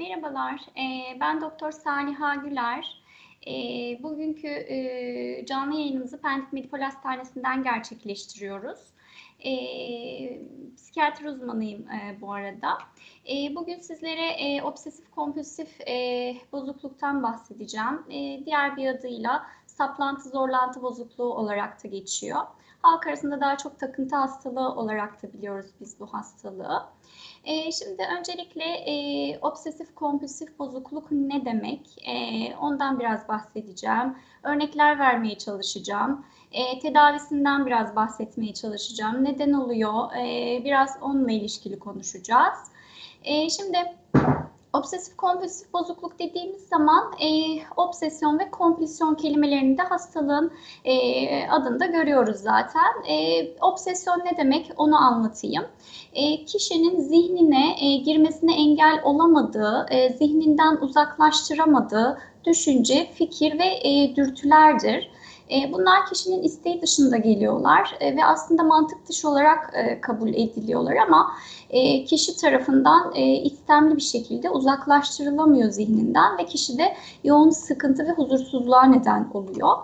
Merhabalar, e, ben Doktor Saliha Güler. E, bugünkü e, canlı yayınımızı Pendik Medipol Hastanesi'nden gerçekleştiriyoruz. E, psikiyatri uzmanıyım bu arada. Bugün sizlere obsesif kompulsif bozukluktan bahsedeceğim. Diğer bir adıyla saplantı zorlantı bozukluğu olarak da geçiyor. Halk arasında daha çok takıntı hastalığı olarak da biliyoruz biz bu hastalığı. E, şimdi öncelikle e, obsesif kompulsif bozukluk ne demek? E, ondan biraz bahsedeceğim. Örnekler vermeye çalışacağım. E, tedavisinden biraz bahsetmeye çalışacağım. Neden oluyor? E, biraz onunla ilişkili konuşacağız. E, şimdi Obsesif kompulsif bozukluk dediğimiz zaman e, obsesyon ve kompulsyon kelimelerini de hastalığın e, adında görüyoruz zaten. E, obsesyon ne demek onu anlatayım. E, kişinin zihnine e, girmesine engel olamadığı, e, zihninden uzaklaştıramadığı düşünce, fikir ve e, dürtülerdir. E, bunlar kişinin isteği dışında geliyorlar e, ve aslında mantık dışı olarak e, kabul ediliyorlar ama kişi tarafından istemli bir şekilde uzaklaştırılamıyor zihninden ve kişide yoğun sıkıntı ve huzursuzluğa neden oluyor.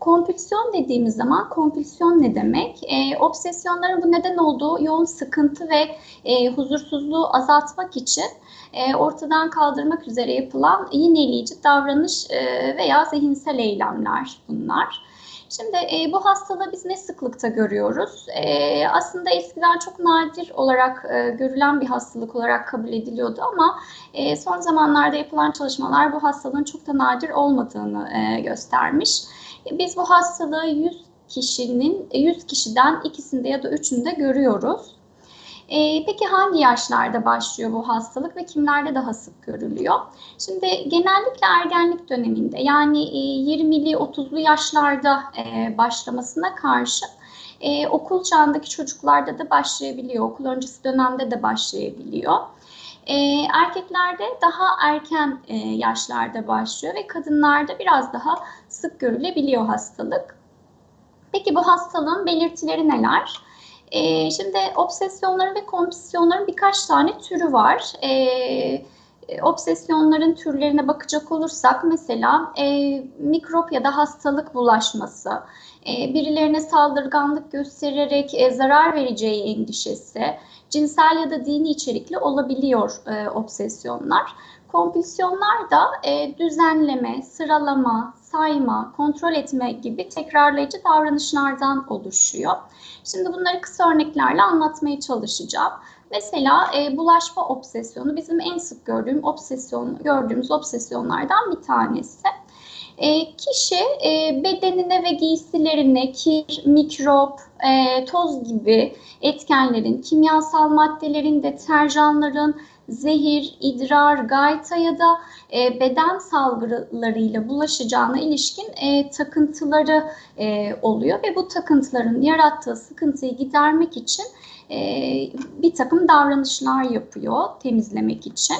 Kompülsiyon dediğimiz zaman kompülsiyon ne demek? E, obsesyonların bu neden olduğu yoğun sıkıntı ve e, huzursuzluğu azaltmak için e, ortadan kaldırmak üzere yapılan yineleyici davranış e, veya zihinsel eylemler bunlar. Şimdi e, bu hastalığı biz ne sıklıkta görüyoruz? E, aslında eskiden çok nadir olarak e, görülen bir hastalık olarak kabul ediliyordu ama e, son zamanlarda yapılan çalışmalar bu hastalığın çok da nadir olmadığını e, göstermiş. E, biz bu hastalığı 100 kişinin 100 kişiden ikisinde ya da üçünde görüyoruz. E, peki hangi yaşlarda başlıyor bu hastalık ve kimlerde daha sık görülüyor? Şimdi genellikle ergenlik döneminde yani e, 20'li 30'lu yaşlarda e, başlamasına karşı e, okul çağındaki çocuklarda da başlayabiliyor. Okul öncesi dönemde de başlayabiliyor. E, erkeklerde daha erken e, yaşlarda başlıyor ve kadınlarda biraz daha sık görülebiliyor hastalık. Peki bu hastalığın belirtileri neler? E, şimdi obsesyonların ve kompulsiyonların birkaç tane türü var. E, obsesyonların türlerine bakacak olursak mesela e, mikrop ya da hastalık bulaşması, e, birilerine saldırganlık göstererek e, zarar vereceği endişesi, cinsel ya da dini içerikli olabiliyor e, obsesyonlar. Kompulsiyonlar da e, düzenleme, sıralama, sayma, kontrol etme gibi tekrarlayıcı davranışlardan oluşuyor. Şimdi bunları kısa örneklerle anlatmaya çalışacağım. Mesela e, bulaşma obsesyonu bizim en sık gördüğüm obsesyon, gördüğümüz obsesyonlardan bir tanesi. E, kişi e, bedenine ve giysilerine kir, mikrop, e, toz gibi etkenlerin, kimyasal maddelerin, deterjanların, zehir, idrar, gayta ya da e, beden salgılarıyla bulaşacağına ilişkin e, takıntıları e, oluyor ve bu takıntıların yarattığı sıkıntıyı gidermek için e, bir takım davranışlar yapıyor temizlemek için.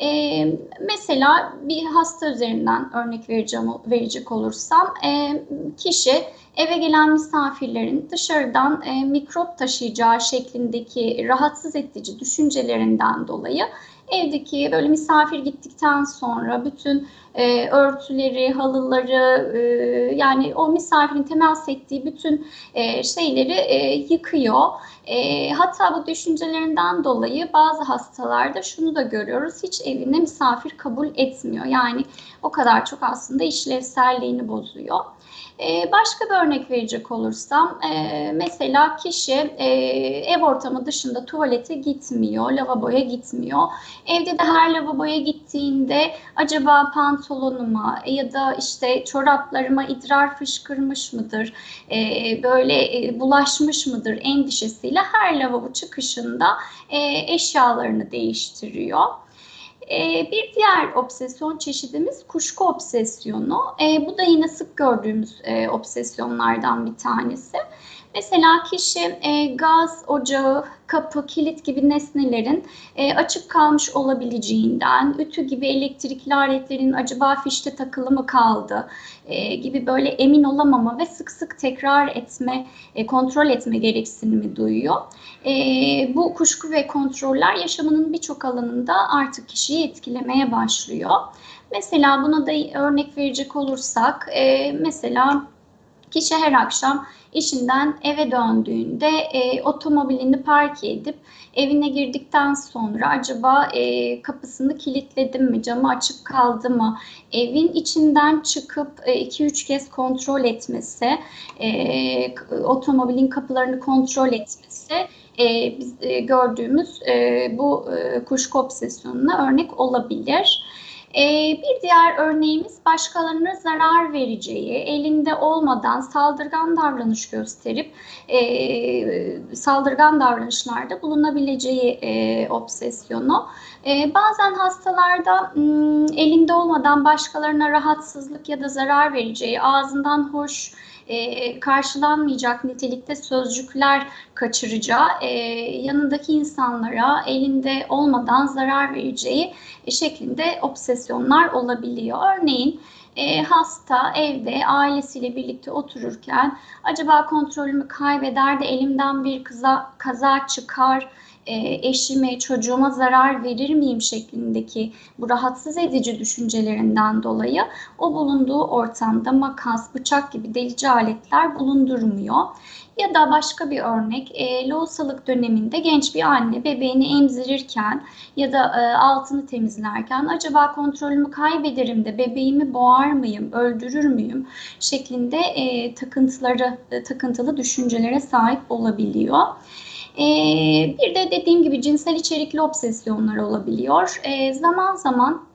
E, mesela bir hasta üzerinden örnek vereceğim verecek olursam e, kişi eve gelen misafirlerin dışarıdan e, mikrop taşıyacağı şeklindeki rahatsız edici düşüncelerinden dolayı evdeki böyle misafir gittikten sonra bütün e, örtüleri, halıları e, yani o misafirin temas ettiği bütün e, şeyleri e, yıkıyor. E, hatta bu düşüncelerinden dolayı bazı hastalarda şunu da görüyoruz. Hiç evine misafir kabul etmiyor. Yani o kadar çok aslında işlevselliğini bozuyor. Ee, başka bir örnek verecek olursam e, mesela kişi e, ev ortamı dışında tuvalete gitmiyor, lavaboya gitmiyor. Evde de her lavaboya gittiğinde acaba pantolonuma ya da işte çoraplarıma idrar fışkırmış mıdır, e, böyle bulaşmış mıdır endişesiyle her lavabo çıkışında eşyalarını değiştiriyor. E, bir diğer obsesyon çeşidimiz kuşku obsesyonu. E, bu da yine sık gördüğümüz e, obsesyonlardan bir tanesi. Mesela kişi e, gaz, ocağı, kapı, kilit gibi nesnelerin e, açık kalmış olabileceğinden, ütü gibi elektrikli aletlerin acaba fişte takılı mı kaldı e, gibi böyle emin olamama ve sık sık tekrar etme, e, kontrol etme gereksinimi duyuyor. E, bu kuşku ve kontroller yaşamının birçok alanında artık kişiyi etkilemeye başlıyor. Mesela buna da örnek verecek olursak, e, mesela kişi her akşam işinden eve döndüğünde e, otomobilini park edip evine girdikten sonra acaba e, kapısını kilitledim mi, camı açık kaldı mı, evin içinden çıkıp 2-3 e, kez kontrol etmesi, e, otomobilin kapılarını kontrol etmesi e, biz e, gördüğümüz e, bu e, kuşku obsesyonuna örnek olabilir. Ee, bir diğer örneğimiz başkalarına zarar vereceği, elinde olmadan saldırgan davranış gösterip e, saldırgan davranışlarda bulunabileceği e, obsesyonu. E, bazen hastalarda m, elinde olmadan başkalarına rahatsızlık ya da zarar vereceği, ağzından hoş e, karşılanmayacak nitelikte sözcükler kaçıracağı, e, yanındaki insanlara elinde olmadan zarar vereceği e, şeklinde obsesyonlar olabiliyor. Örneğin e, hasta evde ailesiyle birlikte otururken acaba kontrolümü kaybeder de elimden bir kıza, kaza çıkar e, eşime, çocuğuma zarar verir miyim şeklindeki bu rahatsız edici düşüncelerinden dolayı o bulunduğu ortamda makas, bıçak gibi delici aletler bulundurmuyor. Ya da başka bir örnek, e, lohusalık döneminde genç bir anne bebeğini emzirirken ya da e, altını temizlerken acaba kontrolümü kaybederim de bebeğimi boğar mıyım, öldürür müyüm şeklinde e, takıntıları, e, takıntılı düşüncelere sahip olabiliyor. Ee, bir de dediğim gibi cinsel içerikli obsesyonlar olabiliyor. Ee, zaman zaman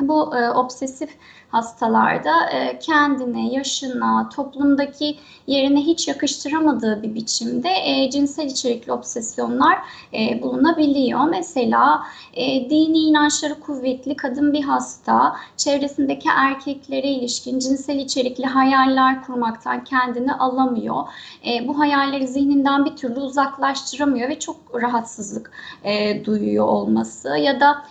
bu e, obsesif hastalarda e, kendine, yaşına, toplumdaki yerine hiç yakıştıramadığı bir biçimde e, cinsel içerikli obsesyonlar e, bulunabiliyor. Mesela e, dini inançları kuvvetli kadın bir hasta çevresindeki erkeklere ilişkin cinsel içerikli hayaller kurmaktan kendini alamıyor. E, bu hayalleri zihninden bir türlü uzaklaştıramıyor ve çok rahatsızlık e, duyuyor olması ya da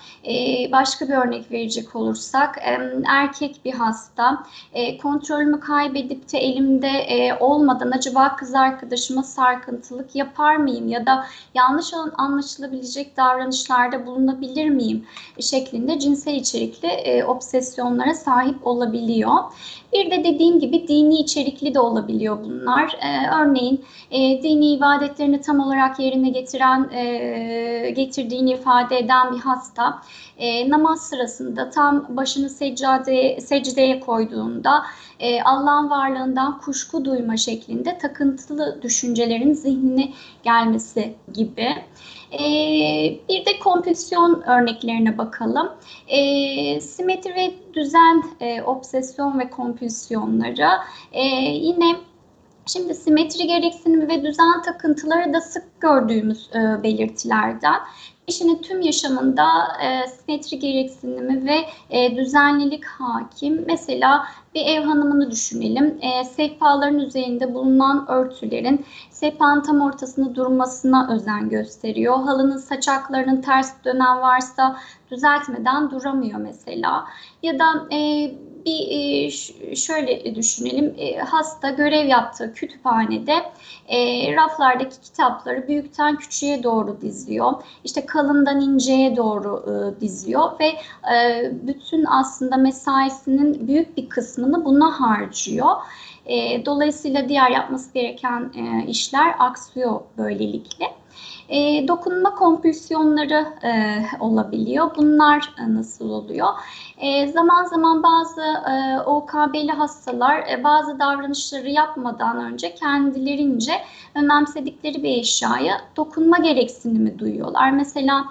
başka bir örnek verecek olursak e, erkek bir hasta. E, kontrolümü kaybedip de elimde e, olmadan acaba kız arkadaşıma sarkıntılık yapar mıyım ya da yanlış anlaşılabilecek davranışlarda bulunabilir miyim şeklinde cinsel içerikli obsesyonlara sahip olabiliyor. Bir de dediğim gibi dini içerikli de olabiliyor bunlar. Örneğin dini ibadetlerini tam olarak yerine getiren, getirdiğini ifade eden bir hasta e, namaz sırasında tam başını seccadeye, secdeye koyduğunda e, Allah'ın varlığından kuşku duyma şeklinde takıntılı düşüncelerin zihnine gelmesi gibi. E, bir de kompülsiyon örneklerine bakalım. E, simetri ve düzen e, obsesyon ve kompülsiyonları e, yine Şimdi simetri gereksinimi ve düzen takıntıları da sık gördüğümüz e, belirtilerden. Kişinin tüm yaşamında e, simetri gereksinimi ve e, düzenlilik hakim. Mesela bir ev hanımını düşünelim. E, sehpaların üzerinde bulunan örtülerin sehpanın tam ortasında durmasına özen gösteriyor. Halının saçaklarının ters dönen varsa düzeltmeden duramıyor mesela. Ya da e, bir e, şöyle düşünelim. E, hasta görev yaptığı kütüphanede e, raflardaki kitapları büyükten küçüğe doğru diziyor. İşte kalından inceye doğru diziyor ve bütün aslında mesaisinin büyük bir kısmını buna harcıyor. dolayısıyla diğer yapması gereken işler aksıyor böylelikle. E, dokunma kompülsiyonları e, olabiliyor. Bunlar e, nasıl oluyor? E, zaman zaman bazı e, OKB'li hastalar e, bazı davranışları yapmadan önce kendilerince önemsedikleri bir eşyaya dokunma gereksinimi duyuyorlar. Mesela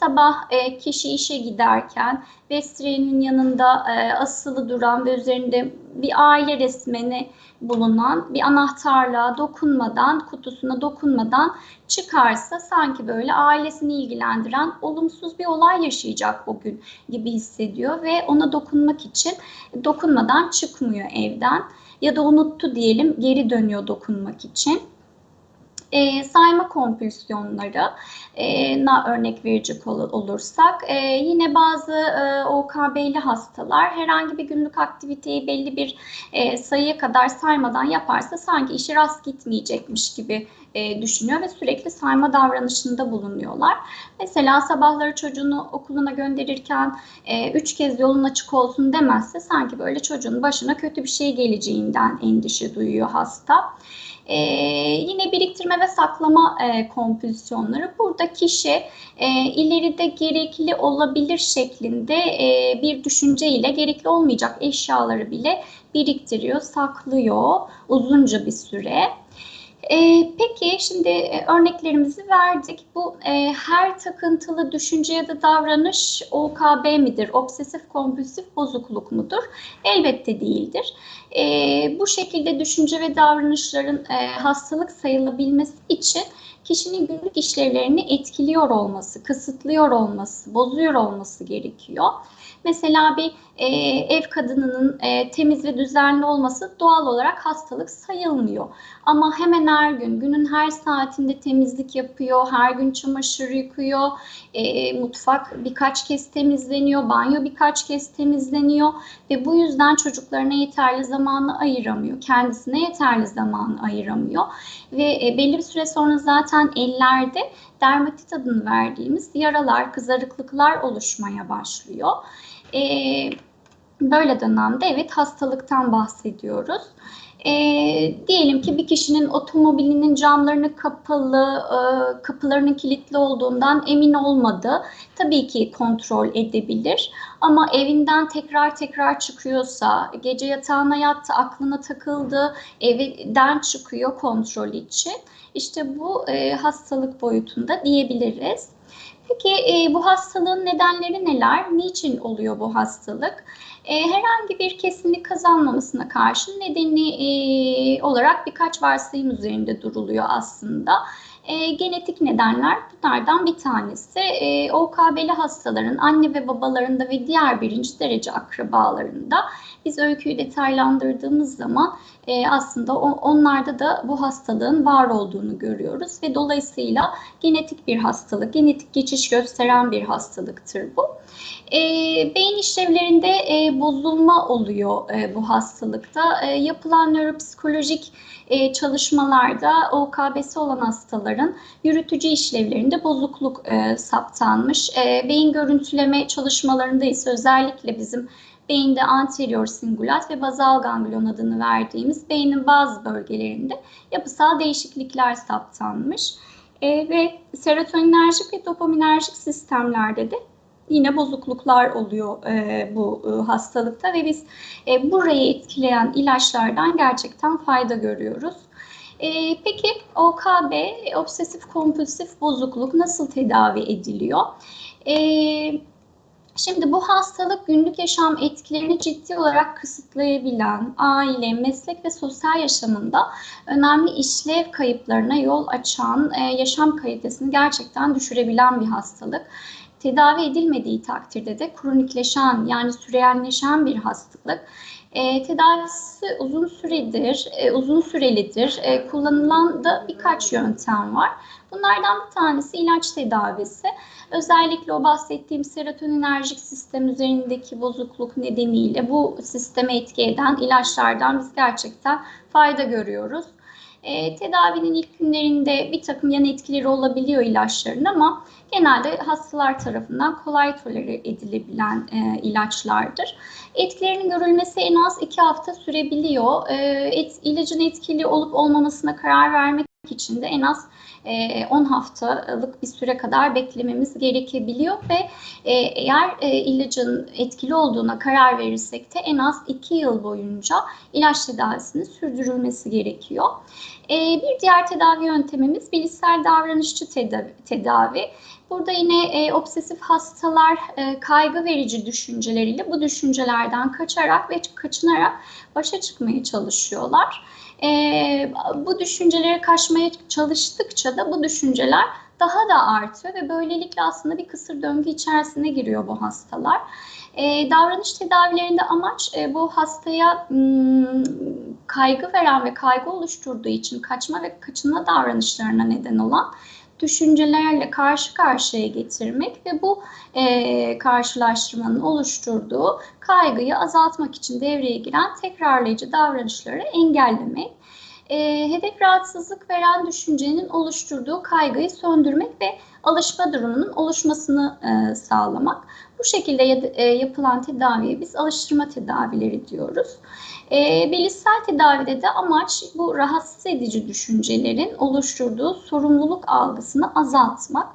sabah e, kişi işe giderken vestrenin yanında e, asılı duran ve üzerinde bir aile resmini bulunan bir anahtarlığa dokunmadan, kutusuna dokunmadan çıkarsa sanki böyle ailesini ilgilendiren olumsuz bir olay yaşayacak o gün gibi hissediyor ve ona dokunmak için dokunmadan çıkmıyor evden ya da unuttu diyelim geri dönüyor dokunmak için. E, sayma kompülsiyonları na örnek verecek ol, olursak e, yine bazı e, OKB'li hastalar herhangi bir günlük aktiviteyi belli bir e, sayıya kadar saymadan yaparsa sanki işi rast gitmeyecekmiş gibi e, düşünüyor ve sürekli sayma davranışında bulunuyorlar. Mesela sabahları çocuğunu okuluna gönderirken e, üç kez yolun açık olsun demezse sanki böyle çocuğun başına kötü bir şey geleceğinden endişe duyuyor hasta. Ee, yine biriktirme ve saklama e, kompülsiyonları. Burada kişi e, ileride gerekli olabilir şeklinde e, bir düşünce ile gerekli olmayacak eşyaları bile biriktiriyor, saklıyor uzunca bir süre. E, peki şimdi e, örneklerimizi verdik. Bu e, her takıntılı düşünce ya da davranış OKB midir? Obsesif kompulsif bozukluk mudur? Elbette değildir. E, bu şekilde düşünce ve davranışların e, hastalık sayılabilmesi için kişinin günlük işlevlerini etkiliyor olması, kısıtlıyor olması, bozuyor olması gerekiyor. Mesela bir e, ev kadınının e, temiz ve düzenli olması doğal olarak hastalık sayılmıyor. Ama hemen her gün, günün her saatinde temizlik yapıyor, her gün çamaşır yıkıyor, e, mutfak birkaç kez temizleniyor, banyo birkaç kez temizleniyor ve bu yüzden çocuklarına yeterli zamanı ayıramıyor, kendisine yeterli zamanı ayıramıyor ve e, belli bir süre sonra zaten ellerde dermatit adını verdiğimiz yaralar, kızarıklıklar oluşmaya başlıyor. E, böyle dönemde evet hastalıktan bahsediyoruz. E, diyelim ki bir kişinin otomobilinin camlarını kapalı, e, kapılarının kilitli olduğundan emin olmadı. Tabii ki kontrol edebilir. Ama evinden tekrar tekrar çıkıyorsa, gece yatağına yattı, aklına takıldı, evden çıkıyor kontrol için. İşte bu e, hastalık boyutunda diyebiliriz. Peki e, bu hastalığın nedenleri neler? Niçin oluyor bu hastalık? E, herhangi bir kesinlik kazanmamasına karşı nedeni e, olarak birkaç varsayım üzerinde duruluyor aslında. E, genetik nedenler bunlardan bir tanesi. E, OKB'li hastaların anne ve babalarında ve diğer birinci derece akrabalarında biz öyküyü detaylandırdığımız zaman e, aslında o, onlarda da bu hastalığın var olduğunu görüyoruz ve dolayısıyla genetik bir hastalık, genetik geçiş gösteren bir hastalıktır bu. E, beyin işlevlerinde e, bozulma oluyor e, bu hastalıkta. E, yapılan nöropsikolojik e, çalışmalarda OKB'si olan hastaların yürütücü işlevlerinde bozukluk e, saptanmış. E, beyin görüntüleme çalışmalarında ise özellikle bizim beyinde anterior singulat ve bazal ganglion adını verdiğimiz beynin bazı bölgelerinde yapısal değişiklikler saptanmış. E, ve serotoninerjik ve dopaminerjik sistemlerde de yine bozukluklar oluyor e, bu e, hastalıkta ve biz e, burayı etkileyen ilaçlardan gerçekten fayda görüyoruz. E, peki OKB, obsesif kompulsif bozukluk nasıl tedavi ediliyor? E, Şimdi bu hastalık günlük yaşam etkilerini ciddi olarak kısıtlayabilen, aile, meslek ve sosyal yaşamında önemli işlev kayıplarına yol açan, e, yaşam kalitesini gerçekten düşürebilen bir hastalık. Tedavi edilmediği takdirde de kronikleşen yani süreyenleşen bir hastalık. E, tedavisi uzun süredir, e, uzun sürelidir. E, kullanılan da birkaç yöntem var. Bunlardan bir tanesi ilaç tedavisi. Özellikle o bahsettiğim serotoninerjik sistem üzerindeki bozukluk nedeniyle bu sisteme etki eden ilaçlardan biz gerçekten fayda görüyoruz. E, tedavinin ilk günlerinde bir takım yan etkileri olabiliyor ilaçların ama genelde hastalar tarafından kolay tolere edilebilen e, ilaçlardır. Etkilerinin görülmesi en az 2 hafta sürebiliyor. E, et, ilacın etkili olup olmamasına karar vermek için de en az 10 haftalık bir süre kadar beklememiz gerekebiliyor ve eğer ilacın etkili olduğuna karar verirsek de en az 2 yıl boyunca ilaç tedavisinin sürdürülmesi gerekiyor. Bir diğer tedavi yöntemimiz bilişsel davranışçı tedavi. Burada yine e, obsesif hastalar e, kaygı verici düşünceleriyle bu düşüncelerden kaçarak ve kaçınarak başa çıkmaya çalışıyorlar. E, bu düşüncelere kaçmaya çalıştıkça da bu düşünceler daha da artıyor ve böylelikle aslında bir kısır döngü içerisine giriyor bu hastalar. E, davranış tedavilerinde amaç e, bu hastaya m, kaygı veren ve kaygı oluşturduğu için kaçma ve kaçınma davranışlarına neden olan düşüncelerle karşı karşıya getirmek ve bu e, karşılaştırmanın oluşturduğu kaygıyı azaltmak için devreye giren tekrarlayıcı davranışları engellemek. E, hedef rahatsızlık veren düşüncenin oluşturduğu kaygıyı söndürmek ve alışma durumunun oluşmasını e, sağlamak. Bu şekilde e, yapılan tedaviye biz alıştırma tedavileri diyoruz. E, bilişsel tedavide de amaç bu rahatsız edici düşüncelerin oluşturduğu sorumluluk algısını azaltmak.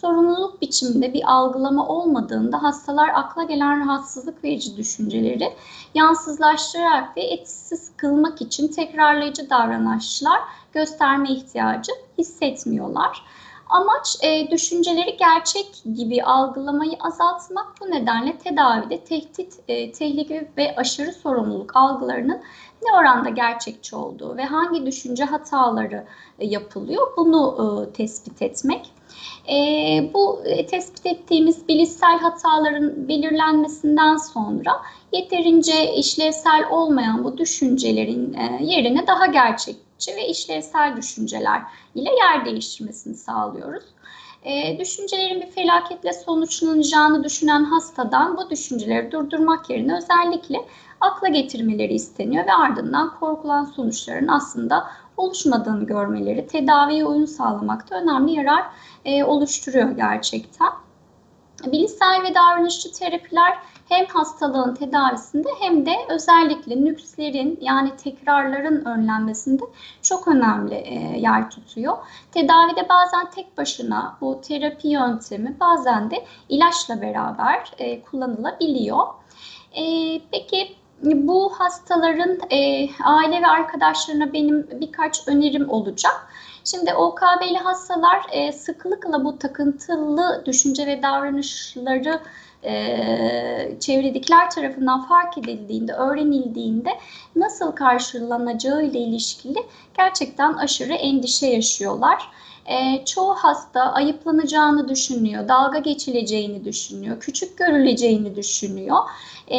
Sorumluluk biçiminde bir algılama olmadığında hastalar akla gelen rahatsızlık verici düşünceleri yansızlaştırarak ve etkisiz kılmak için tekrarlayıcı davranışlar gösterme ihtiyacı hissetmiyorlar. Amaç e, düşünceleri gerçek gibi algılamayı azaltmak. Bu nedenle tedavide tehdit, e, tehlike ve aşırı sorumluluk algılarının ne oranda gerçekçi olduğu ve hangi düşünce hataları e, yapılıyor bunu e, tespit etmek. E, bu e, tespit ettiğimiz bilişsel hataların belirlenmesinden sonra yeterince işlevsel olmayan bu düşüncelerin e, yerine daha gerçek gerçekçi ve işlevsel düşünceler ile yer değiştirmesini sağlıyoruz. E, düşüncelerin bir felaketle sonuçlanacağını düşünen hastadan bu düşünceleri durdurmak yerine özellikle akla getirmeleri isteniyor ve ardından korkulan sonuçların aslında oluşmadığını görmeleri tedaviye uyum sağlamakta önemli yarar e, oluşturuyor gerçekten. Bilişsel ve davranışçı terapiler hem hastalığın tedavisinde hem de özellikle nükslerin yani tekrarların önlenmesinde çok önemli e, yer tutuyor. Tedavide bazen tek başına bu terapi yöntemi bazen de ilaçla beraber e, kullanılabiliyor. E, peki bu hastaların aile ve arkadaşlarına benim birkaç önerim olacak. Şimdi OKB'li hastalar e, sıklıkla bu takıntılı düşünce ve davranışları e, çevredekiler tarafından fark edildiğinde, öğrenildiğinde nasıl karşılanacağı ile ilişkili gerçekten aşırı endişe yaşıyorlar. E, çoğu hasta ayıplanacağını düşünüyor, dalga geçileceğini düşünüyor, küçük görüleceğini düşünüyor. E,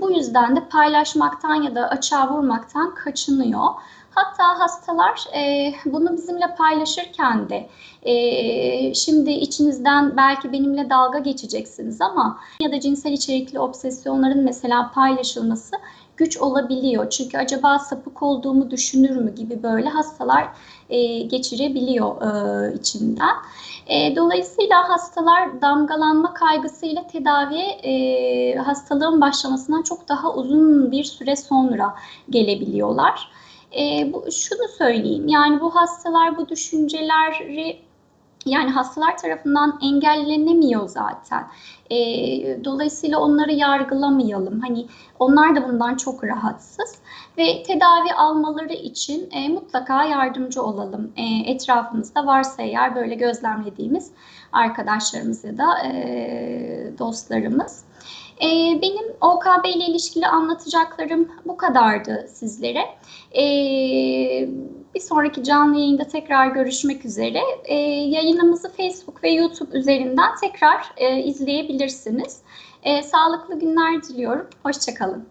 bu yüzden de paylaşmaktan ya da açığa vurmaktan kaçınıyor. Hatta hastalar e, bunu bizimle paylaşırken de e, şimdi içinizden belki benimle dalga geçeceksiniz ama ya da cinsel içerikli obsesyonların mesela paylaşılması güç olabiliyor. Çünkü acaba sapık olduğumu düşünür mü gibi böyle hastalar e, geçirebiliyor e, içinden. E, dolayısıyla hastalar damgalanma kaygısıyla tedaviye e, hastalığın başlamasından çok daha uzun bir süre sonra gelebiliyorlar. E, bu, şunu söyleyeyim yani bu hastalar bu düşünceleri yani hastalar tarafından engellenemiyor zaten. E, dolayısıyla onları yargılamayalım. Hani onlar da bundan çok rahatsız ve tedavi almaları için e, mutlaka yardımcı olalım. E, etrafımızda varsa eğer böyle gözlemlediğimiz arkadaşlarımız ya da e, dostlarımız. E, benim OKB ile ilişkili anlatacaklarım bu kadardı sizlere. E, bir sonraki canlı yayında tekrar görüşmek üzere. E, yayınımızı Facebook ve YouTube üzerinden tekrar e, izleyebilirsiniz. E, sağlıklı günler diliyorum. Hoşçakalın.